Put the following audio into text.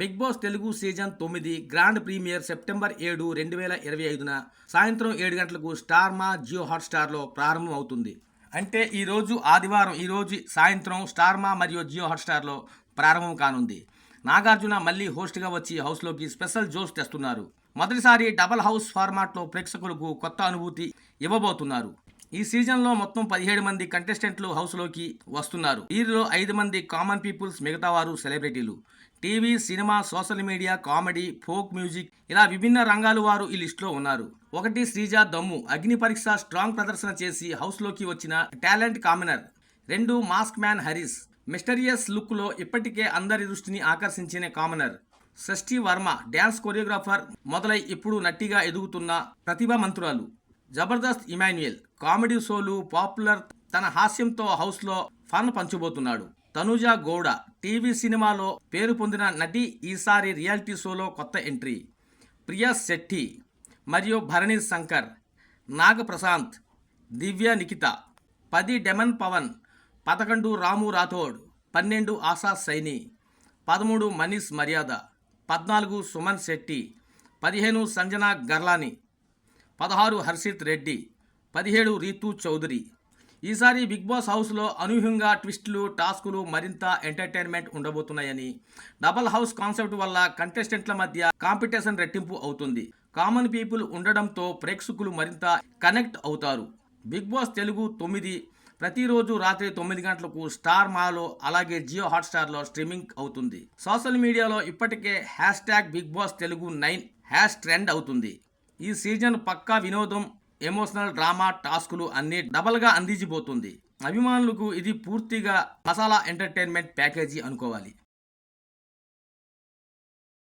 Big Boss Telugu season తొమ్మిది grand premiere September ఏడు రెండు వేల ఇరవై ఐదున సాయంత్రం ఏడు గంటలకు స్టార్ మా జియో హాట్స్టార్లో ప్రారంభం అవుతుంది. అంటే ఈరోజు ఆదివారం ఈరోజు సాయంత్రం స్టార్ మా మరియు జియో హాట్స్టార్లో ప్రారంభం కానుంది. నాగార్జున మళ్ళీ హోస్ట్గా వచ్చి హౌస్లోకి స్పెషల్ జోస్ తెస్తున్నారు. మొదటిసారి డబల్ హౌస్ ఫార్మాట్లో ప్రేక్షకులకు కొత్త అనుభూతి ఇవ్వబోతున్నారు. ఈ సీజన్లో మొత్తం పదిహేడు మంది కంటెస్టెంట్లు హౌస్లోకి వస్తున్నారు. వీరిలో ఐదు మంది కామన్ పీపుల్స్ మిగతా వారు సెలబ్రిటీలు. TV cinema social media comedy folk music ఇలా విభిన్న రంగాలు వారు ఈ లిస్టులో ఉన్నారు. ఒకటి శ్రీజ దమ్ము అగ్ని పరీక్ష స్ట్రాంగ్ ప్రదర్శన చేసి హౌస్లోకి వచ్చిన టాలెంట్ కామనర్. రెండు మాస్క్ మ్యాన్ హరీస్ మిస్టరియస్ లుక్లో ఇప్పటికే అందరి దృష్టిని ఆకర్షించిన కామనర్. షష్ఠి వర్మ డ్యాన్స్ కొరియోగ్రాఫర్ మొదలై ఇప్పుడు నట్టిగా ఎదుగుతున్న ప్రతిభామంతురాలు. జబర్దస్త్ ఇమాన్యుయల్ కామెడీ షోలు పాపులర్ తన హాస్యంతో హౌస్లో ఫన్ పంచబోతున్నాడు. తనుజ గౌడ టీవీ సినిమాలో పేరు పొందిన నటి ఈసారి రియాలిటీ షోలో కొత్త ఎంట్రీ. ప్రియా శెట్టి మరియు భరణి శంకర్ నాగ ప్రశాంత్ దివ్య నిఖిత పది డెమన్ పవన్ పదకొండు రాము రాథోడ్ పన్నెండు ఆశా సైని పదమూడు మనీష్ మర్యాద పద్నాలుగు సుమన్ శెట్టి పదిహేను సంజన గర్లాని పదహారు హర్షిత్ రెడ్డి పదిహేడు రీతు చౌదరి. ఈసారి బిగ్ బాస్ హౌస్లో అనూహ్యంగా ట్విస్టులు టాస్కులు మరింత ఎంటర్టైన్మెంట్ ఉండబోతున్నాయని డబల్ హౌస్ కాన్సెప్ట్ వల్ల కంటెస్టెంట్ల మధ్య కాంపిటీషన్ రెట్టింపు అవుతుంది. కామన్ పీపుల్ ఉండడంతో ప్రేక్షకులు మరింత కనెక్ట్ అవుతారు. బిగ్ బాస్ తెలుగు తొమ్మిది ప్రతిరోజు రాత్రి తొమ్మిది గంటలకు స్టార్ మాలో అలాగే జియో హాట్స్టార్లో స్ట్రీమింగ్ అవుతుంది. సోషల్ మీడియాలో ఇప్పటికే hashtag Bigg Boss Telugu nine hash trend అవుతుంది. ఈ సీజన్ పక్కా వినోదం ఎమోషనల్ డ్రామా టాస్కులు అన్నీ డబల్గా అందించిపోతుంది అభిమానులకు ఇది పూర్తిగా మసాలా ఎంటర్టైన్మెంట్ ప్యాకేజీ అనుకోవాలి.